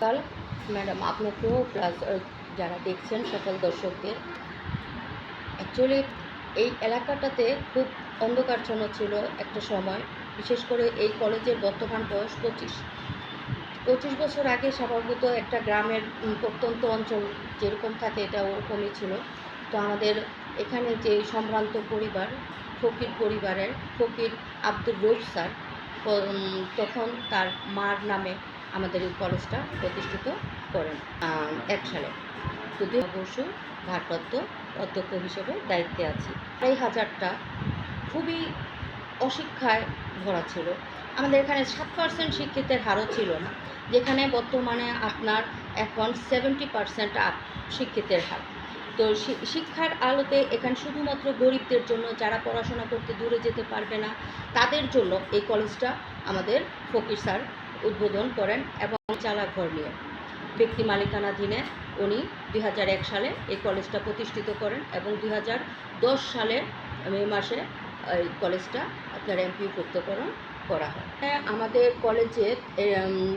কাল ম্যাডাম, আপনাকেও প্লাস যারা দেখছেন সকল দর্শকদের অ্যাকচুয়ালি এই এলাকাটাতে খুব অন্ধকারচ্ছন্ন ছিল একটা সময়, বিশেষ করে এই কলেজের বর্তমান বয়স পঁচিশ। পঁচিশ বছর আগে স্বাভাবিক একটা গ্রামের প্রত্যন্ত অঞ্চল যেরকম থাকে এটা ওরকমই ছিল। তো আমাদের এখানে যে সম্ভ্রান্ত পরিবার, ফকির পরিবারের, ফকির আব্দুর রৌফ স্যার তখন তার মার নামে আমাদের এই কলেজটা প্রতিষ্ঠিত করেন। এক সালে। যদিও বসু ভারপ্রাপ্ত অধ্যক্ষ হিসেবে দায়িত্বে আছি। আড়াই হাজারটা খুবই অশিক্ষায় ভরা ছিল। আমাদের এখানে সাত পার্সেন্ট শিক্ষিতের হারও ছিল না। যেখানে বর্তমানে আপনার এখন সেভেন্টি পার্সেন্ট শিক্ষিতের হার। তো শিক্ষার আলোতে এখানে শুধুমাত্র গরিবদের জন্য যারা পড়াশোনা করতে দূরে যেতে পারবে না, তাদের জন্য এই কলেজটা আমাদের ফকির স্যার উদ্বোধন করেন এবং চালা ঘর নিয়ে। ব্যক্তি মালিকানাধীনে উনি দুই হাজার এক সালে এই কলেজটা প্রতিষ্ঠিত করেন এবং দুই সালের মে মাসে এই কলেজটা আপনার এমপিভুক্তকরণ করা হয়। হ্যাঁ, আমাদের কলেজে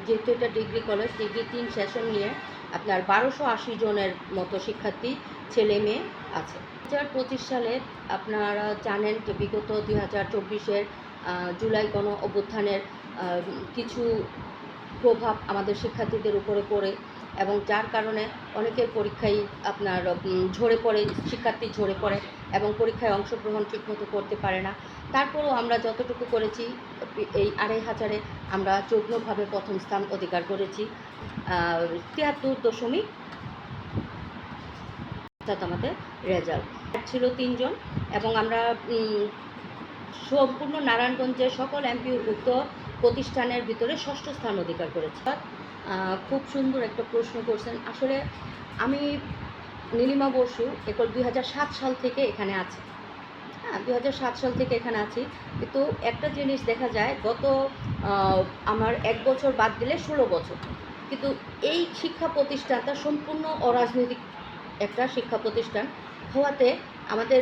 যেহেতু এটা ডিগ্রি কলেজ ডিগ্রি তিন সেশন নিয়ে আপনার বারোশো আশি জনের মতো শিক্ষার্থী ছেলে মেয়ে আছে। দু পঁচিশ সালে আপনারা জানেন যে বিগত দুই হাজার চব্বিশের জুলাই গণ অভ্যুত্থানের কিছু প্রভাব আমাদের শিক্ষার্থীদের উপরে পড়ে এবং যার কারণে অনেকের পরীক্ষায় আপনার ঝরে পড়ে, শিক্ষার্থী ঝরে পড়ে এবং পরীক্ষায় অংশগ্রহণ ঠিকমতো করতে পারে না। তারপরেও আমরা যতটুকু করেছি, এই আড়াই হাজারে আমরা যুগ্মভাবে প্রথম স্থান অধিকার করেছি। তিয়াত্তর দশমিক অর্থাৎ আমাদের রেজাল্ট ছিল তিনজন এবং আমরা সম্পূর্ণ নারায়ণগঞ্জের সকল এমপিভুক্ত প্রতিষ্ঠানের ভিতরে ষষ্ঠ স্থান অধিকার করেছে। খুব সুন্দর একটা প্রশ্ন করছেন। আসলে আমি নীলিমা বসু একর দুই সাল থেকে এখানে আছি। হ্যাঁ দুই হাজার সাত সাল থেকে এখানে আছি। কিন্তু একটা জিনিস দেখা যায়, গত আমার এক বছর বাদ দিলে ষোলো বছর। কিন্তু এই শিক্ষা প্রতিষ্ঠানটা সম্পূর্ণ অরাজনৈতিক একটা শিক্ষা প্রতিষ্ঠান। হওয়াতে আমাদের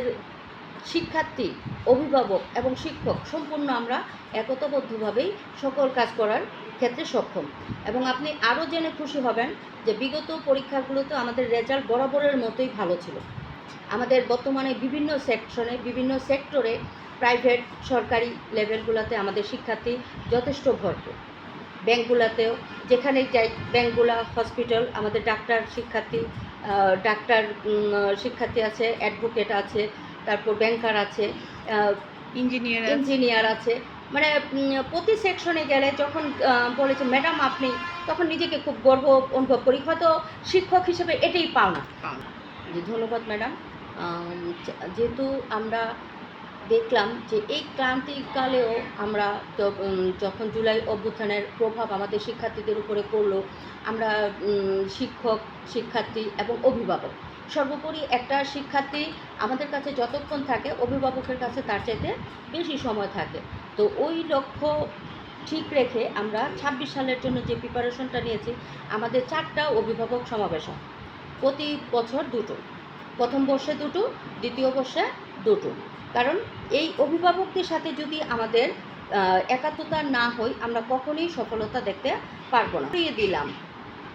শিক্ষার্থী, অভিভাবক এবং শিক্ষক সম্পূর্ণ আমরা একতাবদ্ধভাবেই সকল কাজ করার ক্ষেত্রে সক্ষম। এবং আপনি আরও জেনে খুশি হবেন যে বিগত পরীক্ষাগুলোতে আমাদের রেজাল্ট বরাবরের মতোই ভালো ছিল। আমাদের বর্তমানে বিভিন্ন সেকশনে, বিভিন্ন সেক্টরে প্রাইভেট, সরকারি লেভেলগুলোতে আমাদের শিক্ষার্থী যথেষ্ট ভরপুর। ব্যাঙ্কগুলোতেও যেখানে যাই ব্যাঙ্কগুলা হসপিটাল, আমাদের ডাক্তার শিক্ষার্থী ডাক্তার শিক্ষার্থী আছে, অ্যাডভোকেট আছে তারপর ব্যাংকার আছে ইঞ্জিনিয়ার ইঞ্জিনিয়ার আছে। মানে প্রতি সেকশনে গেলে যখন বলেছে ম্যাডাম আপনি তখন নিজেকে খুব গর্ব অনুভব করি। হয়তো শিক্ষক হিসেবে এটাই পাওনা। জি ধন্যবাদ ম্যাডাম যেহেতু আমরা দেখলাম যে এই ক্রান্তিকালেও আমরা যখন জুলাই অভ্যুত্থানের প্রভাব আমাদের শিক্ষার্থীদের উপরে পড়ল আমরা শিক্ষক শিক্ষার্থী এবং অভিভাবক। সর্বোপরি একটা শিক্ষার্থী আমাদের কাছে যতক্ষণ থাকে, অভিভাবকের কাছে তার চাইতে বেশি সময় থাকে। তো ওই লক্ষ্য ঠিক রেখে আমরা ছাব্বিশ সালের জন্য যে প্রিপারেশনটা নিয়েছি, আমাদের চারটা অভিভাবক সমাবেশ। প্রতি বছর দুটো। প্রথম বর্ষে দুটো, দ্বিতীয় বর্ষে দুটো। কারণ এই অভিভাবকদের সাথে যদি আমাদের একাত্মতা না হই আমরা কখনোই সফলতা দেখতে পারব না। পড়িয়ে দিলাম।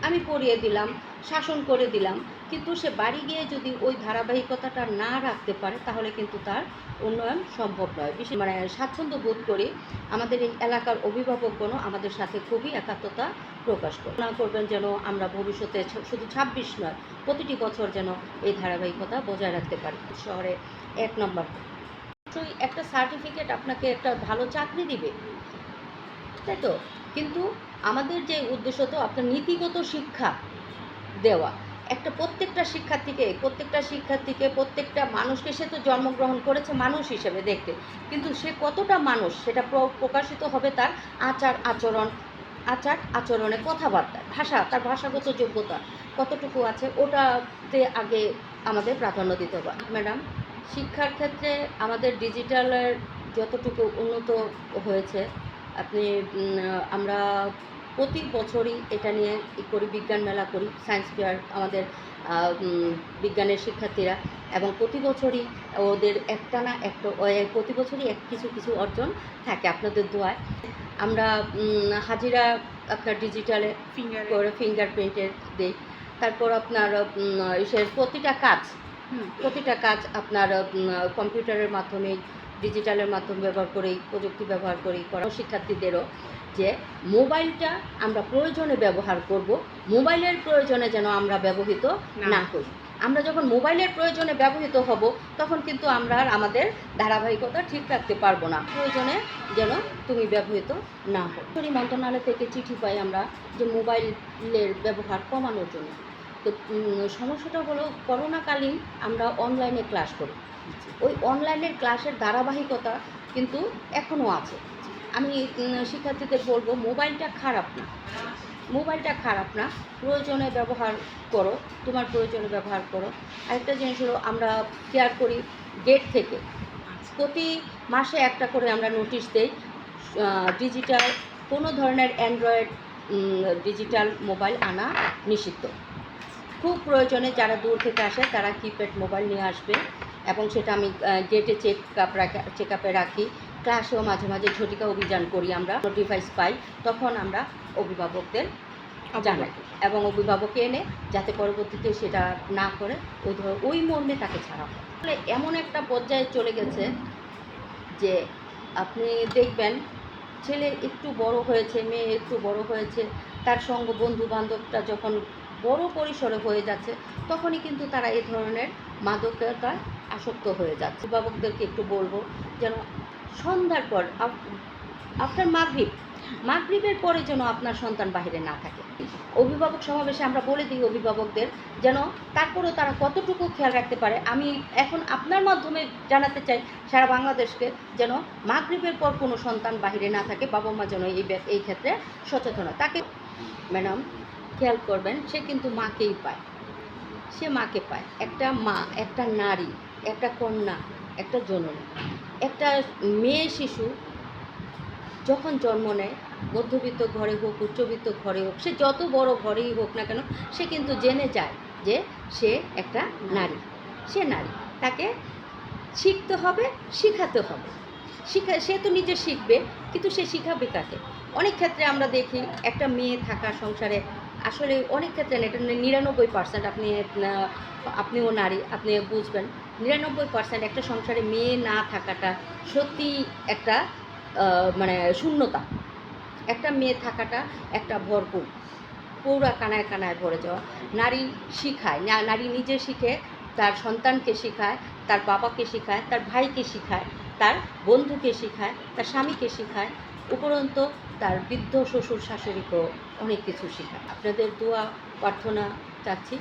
আমি পড়িয়ে দিলাম, শাসন করে দিলাম। কিন্তু সে বাড়ি গিয়ে যদি ওই ধারাবাহিকতাটা না রাখতে পারে, তাহলে কিন্তু তার উন্নয়ন সম্ভব নয়। বিশেষ মানে স্বাচ্ছন্দ্য বোধ করি আমাদের এই এলাকার অভিভাবকগণও আমাদের সাথে খুবই একাত্মতা প্রকাশ করে না করবেন যেন আমরা ভবিষ্যতে শুধু ছাব্বিশ নয়, প্রতিটি বছর যেন এই ধারাবাহিকতা বজায় রাখতে পারি। শহরে এক নম্বর। একটা সার্টিফিকেট আপনাকে একটা ভালো চাকরি দিবে, তাই তো? কিন্তু আমাদের যে উদ্দেশ্য তো আপনার নীতিগত শিক্ষা দেওয়া। একটা প্রত্যেকটা শিক্ষার্থীকে প্রত্যেকটা শিক্ষার্থীকে, প্রত্যেকটা মানুষকে সে তো জন্মগ্রহণ করেছে মানুষ হিসেবে দেখতে। কিন্তু সে কতটা মানুষ সেটা প্র- প্রকাশিত হবে তার আচার আচরণ, আচার আচরণে কথাবার্তা, ভাষা, তার ভাষাগত যোগ্যতা কতটুকু আছে ওটাতে আগে আমাদের প্রাধান্য দিতে হবে। ম্যাডাম, শিক্ষার ক্ষেত্রে আমাদের ডিজিটালের যতটুকু উন্নত হয়েছে, আপনি আমরা প্রতি বছরই এটা নিয়ে ই করি বিজ্ঞান মেলা করি সায়েন্স ফেয়ার আমাদের বিজ্ঞানের শিক্ষার্থীরা। এবং প্রতি বছরই ওদের একটা না একটা প্রতি বছরই এক কিছু কিছু অর্জন থাকে আপনাদের দোয়ায়। আমরা হাজিরা আপনার ডিজিটালে ফিঙ্গার করে ফিঙ্গারপ্রিন্টের দিই। তারপর আপনার ইসের প্রতিটা কাজ প্রতিটা কাজ আপনার কম্পিউটারের মাধ্যমে ডিজিটালের মাধ্যমে ব্যবহার করি প্রযুক্তি ব্যবহার করি করা শিক্ষার্থীদেরও যে মোবাইলটা আমরা প্রয়োজনে ব্যবহার করব মোবাইলের প্রয়োজনে যেন আমরা ব্যবহৃত না। করি। আমরা যখন মোবাইলের প্রয়োজনে ব্যবহৃত হব তখন কিন্তু আমরা আর আমাদের ধারাবাহিকতা ঠিক রাখতে পারব না। প্রয়োজনে যেন তুমি ব্যবহৃত না হো সরকারি মন্ত্রণালয় থেকে চিঠি পাই আমরা যে মোবাইলের ব্যবহার কমানোর জন্য। তো সমস্যাটা হলো করোনাকালীন আমরা অনলাইনে ক্লাস করি। ওই অনলাইনের ক্লাসের ধারাবাহিকতা কিন্তু এখনও আছে। আমি শিক্ষার্থীদের বলব, মোবাইলটা খারাপ না। মোবাইলটা খারাপ না। প্রয়োজনে ব্যবহার করো, তোমার প্রয়োজনে ব্যবহার করো। আরেকটা জিনিস হলো, আমরা কেয়ার করি গেট থেকে। প্রতি মাসে একটা করে আমরা নোটিশ দেই ডিজিটাল কোনো ধরনের অ্যান্ড্রয়েড ডিজিটাল মোবাইল আনা নিষিদ্ধ। খুব প্রয়োজনে যারা দূর থেকে আসে, তারা কিপ্যাড মোবাইল নিয়ে আসবে এবং সেটা আমি গেটে চেক আপ রাখা চেক আপে রাখি। ক্লাসেও মাঝে মাঝে ঝটিকা অভিযান করি আমরা ডিভাইস পাই তখন আমরা অভিভাবকদের জানাই এবং অভিভাবককে এনে যাতে পরবর্তীতে সেটা না করে ওই ধর ওই মর্মে তাকে ছাড়া হয়। ফলে এমন একটা পর্যায়ে চলে গেছে যে আপনি দেখবেন ছেলে একটু বড় হয়েছে মেয়ে একটু বড় হয়েছে তার সঙ্গ বন্ধু বান্ধবটা যখন বড় পরিসরে হয়ে যাচ্ছে তখনই কিন্তু তারা এই ধরনের মাদকতায় আসক্ত হয়ে যাচ্ছে। অভিভাবকদেরকে একটু বলব যেন সন্ধ্যার পর আফটার মাগরিব, মাগরিবের পরে যেন আপনার সন্তান বাহিরে না থাকে। অভিভাবক সমাবেশে আমরা বলে দিই অভিভাবকদের যেন তারপরেও তারা কতটুকু খেয়াল রাখতে পারে। আমি এখন আপনার মাধ্যমে জানাতে চাই, সারা বাংলাদেশকে যেন মাগরিবের পর কোনো সন্তান বাহিরে না থাকে, বাবা মা যেন এই এই ক্ষেত্রে সচেতন তাকে ম্যাডাম, খেয়াল করবেন, সে কিন্তু মাকেই পায়। সে মাকে পায়। একটা মা, একটা নারী, একটা কন্যা একটা জননী। একটা মেয়ে শিশু যখন জন্ম নেয়, মধ্যবিত্ত ঘরে হোক, উচ্চবিত্ত ঘরে হোক, সে যত বড় ঘরেই হোক না কেন, সে কিন্তু জেনে যায় যে সে একটা নারী। সে নারী। তাকে শিখতে হবে, শিখাতে হবে। শিখা, সে তো নিজে শিখবে, কিন্তু সে শিখাবে কাকে? অনেক ক্ষেত্রে আমরা দেখি, একটা মেয়ে থাকা সংসারে আসলে অনেক ক্ষেত্রে এটা নিরানব্বই পার্সেন্ট আপনি, আপনিও নারী, আপনি বুঝবেন। নিরানব্বই পার্সেন্ট একটা সংসারে মেয়ে না থাকাটা সত্যি একটা মানে শূন্যতা। একটা মেয়ে থাকাটা একটা ভরপুর। পৌরা কানায় কানায় ভরে যাওয়া। নারী শিখায় নারী নিজে শিখে, তার সন্তানকে শেখায়, তার বাবাকে শেখায়, তার ভাইকে শেখায়, তার বন্ধুকে শেখায়, তার স্বামীকে শেখায়। উপরন্ত তার বৃদ্ধ শ্বশুর শাশুড়িকেও অনেক কিছু শেখায়। আপনাদের দোয়া প্রার্থনা চাচ্ছি।